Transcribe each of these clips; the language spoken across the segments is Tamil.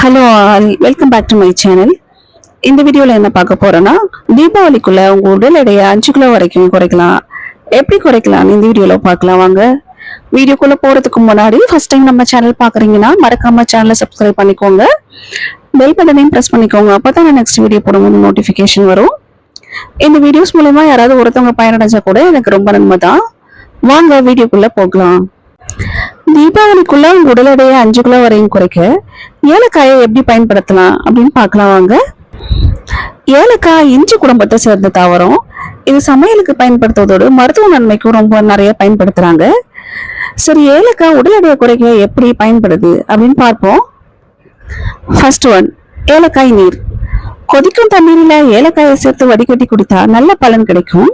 Hello all welcome back to my channel இந்த வீடியோவில் என்ன பார்க்க போகிறேன்னா தீபாவளிக்குள்ளே உங்கள் உடல் எடையை அஞ்சு கிலோ வரைக்கும் குறைக்கலாம். எப்படி குறைக்கலாம்னு இந்த வீடியோவில் பார்க்கலாம் வாங்க. வீடியோக்குள்ளே போகிறதுக்கு முன்னாடி ஃபர்ஸ்ட் டைம் நம்ம சேனல் பார்க்குறீங்கன்னா மறக்காமல் சேனலை சப்ஸ்கிரைப் பண்ணிக்கோங்க. பெல் பட்டனையும் ப்ரெஸ் பண்ணிக்கோங்க. அப்போ தான் நெக்ஸ்ட் வீடியோ போடும்போது நோட்டிஃபிகேஷன் வரும். இந்த வீடியோஸ் மூலயமா யாராவது ஒருத்தவங்க பயனடைஞ்சா கூட எனக்கு ரொம்ப நன்மை தான். வாங்க வீடியோக்குள்ளே போகலாம். தீபாவளிக்குள்ள உங்க உடல் எடையை அஞ்சு கிலோ வரையும் குறைக்க ஏலக்காயை எப்படி பயன்படுத்தலாம் அப்படின்னு பார்க்கலாம் வாங்க. ஏலக்காய் இஞ்சி குடும்பத்தை சேர்ந்த தாவரம் இது சமையலுக்கு பயன்படுத்துவதோடு மருத்துவ நன்மைக்கும் ரொம்ப நிறைய பயன்படுத்துறாங்க. சரி ஏலக்காய் உடல் எடையை குறைக்க எப்படி பயன்படுது அப்படின்னு பார்ப்போம். ஃபர்ஸ்ட் ஒன் ஏலக்காய் நீர். கொதிக்கும் தண்ணீரில் ஏலக்காயை சேர்த்து வடிகட்டி குடித்தா நல்ல பலன் கிடைக்கும்.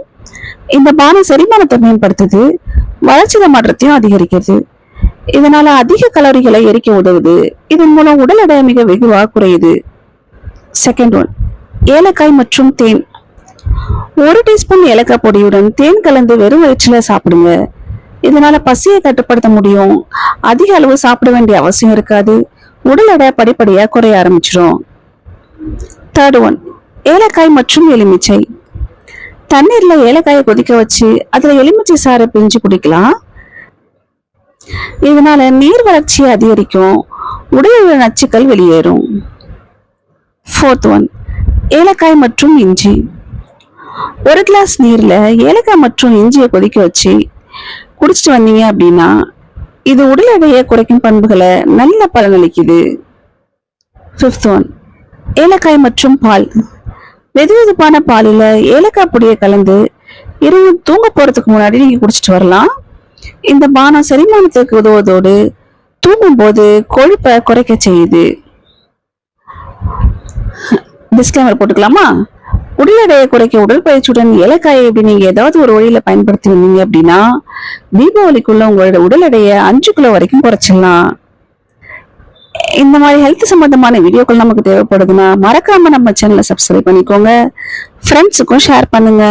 இந்த பானம் செரிமானத்தை மேம்படுத்துது வளர்ச்சித மாற்றத்தையும் அதிகரிக்கிறது. இதனால அதிக கலோரிகளை எரிக்க உதவுது. இதன் மூலம் உடல் எடை மிக வெகுவாக குறையுது. செகண்ட் ஒன் ஏலக்காய் மற்றும் தேன். ஒரு டீஸ்பூன் ஏலக்காய் பொடியுடன் தேன் கலந்து வெறும் வயிற்றில சாப்பிடுங்க. இதனால பசியை கட்டுப்படுத்த முடியும். அதிக அளவு சாப்பிட வேண்டிய அவசியம் இருக்காது. உடல் எடை படிப்படியா குறைய ஆரம்பிச்சிடும். தேர்ட் ஒன் ஏலக்காய் மற்றும் எலுமிச்சை. தண்ணீர்ல ஏலக்காயை கொதிக்க வச்சு அதுல எலுமிச்சை சாறை பிரிஞ்சு குடிக்கலாம். இதனால நீர் வளர்ச்சி அதிகரிக்கும். உடலில் நச்சுக்கள் வெளியேறும். ஃபோர்த் ஒன் ஏலக்காய் மற்றும் இஞ்சி. ஒரு கிளாஸ் நீர்ல ஏலக்காய் மற்றும் இஞ்சியை கொதிக்க வச்சு குடிச்சிட்டு வந்தீங்க அப்படின்னா இது உடல் எடையை குறைக்கும் பண்புகளை நல்ல பலனளிக்குது. ஃபிஃப்த் ஒன் ஏலக்காய் மற்றும் பால். வெது வெதுப்பான பாலில் ஏலக்காய் பொடியை கலந்து இரவு தூங்க போறதுக்கு முன்னாடி நீங்க குடிச்சிட்டு வரலாம். இந்த பானம் செரிமானத்துக்கு உதவுவதோடு தூங்கும்போது கொழுப்பை குறைக்க செய்யுது. டிஸ்க்ளைமர் போட்டுக்கலாமா? உடல் எடையை குறைக்க உடற்பயிற்சியுடன் ஏலக்காயை இப்படி நீங்க ஏதாவது ஒரு வழியில பயன்படுத்தி வந்தீங்க அப்படின்னா தீபாவளிக்குள்ள உங்களோட உடல் எடையை அஞ்சு கிலோ வரைக்கும் குறைச்சிடலாம். இந்த மாதிரி ஹெல்த் சம்பந்தமான வீடியோக்கள் நமக்கு தேவைப்படுதுன்னா மறக்காம நம்ம சேனலை சப்ஸ்கிரைப் பண்ணிக்கோங்க. ஃப்ரெண்ட்ஸுக்கும் ஷேர் பண்ணுங்க.